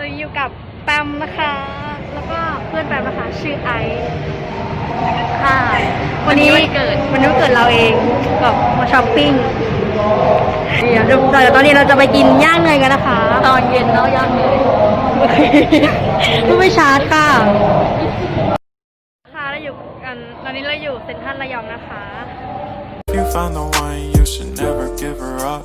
ตอนนี้อยู่กับแปมนะคะ แล้วก็เพื่อนแปมนะคะชื่อไอซ์ค่ะ วันนี้วันเกิดวันนี้วันเกิดเราเองกับมาช้อปปิ้งเดี๋ยวเดี๋ยวตอนนี้เราจะไปกินย่างเนยกันนะคะ ตอนเย็นแล้วย่างเนยเพื่อไม่ชาร์จค่ะค่ะเราอยู่กันตอนนี้เราอยู่เซ็นทรัลระยองนะคะ If you found the one, you should never give her up.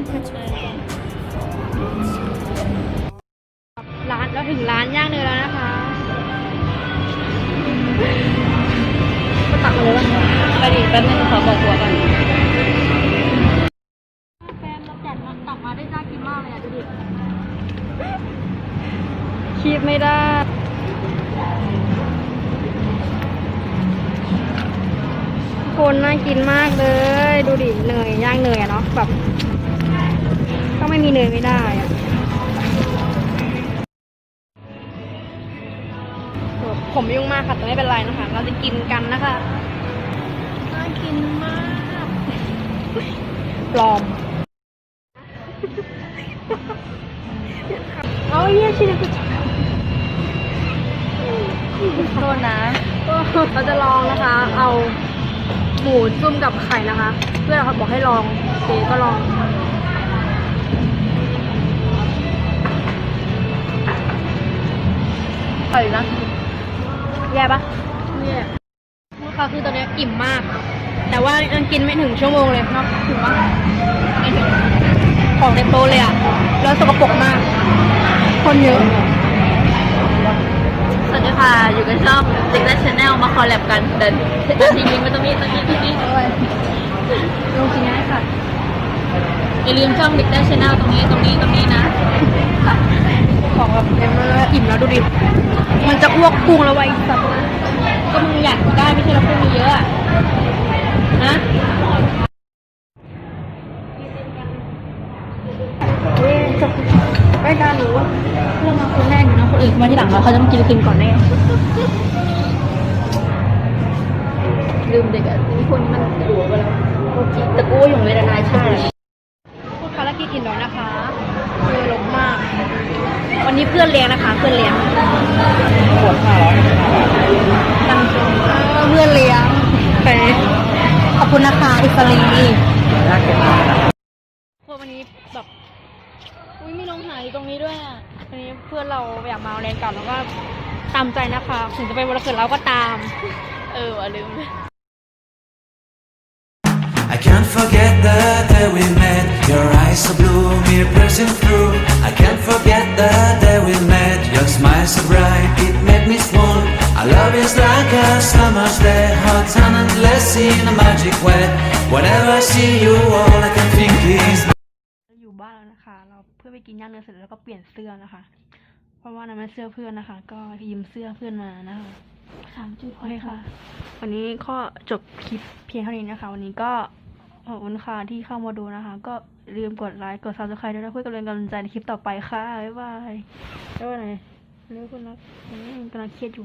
ร้านเราถึงร้านย่างเนยแล้วนะคะก็ตักมาเลยว่าไปดิแป๊บนึงขอบอกตัวกันแฟนเราจัดมาตักมาได้น่ากินมากเลยอะดูดิคีบไม่ได้คนน่ากินมากเลย ดูดิเนยย่างเนยอะเนาะแบบ ต้องไม่มีเนยไม่ได้อะผมยุ่งมากค่ะแต่ไม่เป็นไรนะคะ เราจะกินกันนะคะน่ากินมากปลอมเอาเยี่ยชินะคุณโทษนะก็เราจะลองนะคะ เอาหมูจุ่มกับไข่นะคะ เพื่อนเขาบอกให้ลองโอเคก็ลอง อร่อยนะแย่ปะแย่ลูกค้าคือตอนนี้อิ่มมาก แต่ว่ายังกินไม่ถึงชั่วโมงเลยเนาะถึงปะไม่ถึงของเต็มโต๊ะเลยอะแล้วสกปรกมาก คนเยอะสวัสดีค่ะ อยู่กับช่อง d i g และ Channel มาคอลแลบกัน เดินเดินจริงๆไม่ต้องมีตรงนี้ตรงนี้ ลงจริงง่ายค่ะ อย่าลืมช่อง d i g และ Channel ตรงนี้ตรงนี้ตรงนี้นะ ของแบบเต็มเลยอิ่มแล้วดูดิ มันจะอ้วกพุงแล้วไวะไอ้สัตว์ก็มึงอยากได้ไม่ใช่เราพูดมีเยอะอะนะเย้จบไม่ได้หนูว่าเรื่องมาคนแรกอยู่นะคนอื่นมาที่หลังเราเขาจะมากินกินก่อนแน่ลืมเด็กอะนี่คนนี้มันหัวไปแล้วโอเคแต่กูอยู่ในนายชาติ พูดภารกิจอิ่มแล้วนะคะคือลงมาก วันนี้เพื่อนเลี้ยงนะคะ เพื่อนเลี้ยงตั้งใจเพื่อนเลี้ยงไปขอบคุณนะคะอิสรีพวกวันนี้แบบอุ้ยมีลงหายอยู่ตรงนี้ด้วยอะวันนี้เพื่อนเราอยากมาเอาแรงเก่าแล้วก็ตามใจนะคะถึงจะเป็นวันเกิดเราก็ตาม เออว่ะลืม I can't forget the day we met. Your eyes so blue, me pressing through. I can't forget the day we met. Your smile so bright, it made me swoon. Our love is like a summer's day, hot and endless in a magic way. Whenever I see you, all I can think is. เราอยู่บ้านแล้วนะคะ เราเพื่อไปกินย่างเนื้อเสร็จแล้วก็เปลี่ยนเสื้อนะคะ เพราะว่านั้นมันเสื้อเพื่อนนะคะ ก็ยืมเสื้อเพื่อนมานะคะสามจุดโอเคค่ะ วันนี้ก็จบคลิปเพียงเท่านี้นะคะ วันนี้ก็ขอบคุณค่ะที่เข้ามาดูนะคะ ก็อย่า ลืมกดไลค์ กดซับสไครต์ด้วยนะเพื่อเป็นกำลังใจในคลิปต่อไปค่ะ บ๊ายบายบ๊ายบายไหนเรื่องคนรักกำลังเครียดอยู่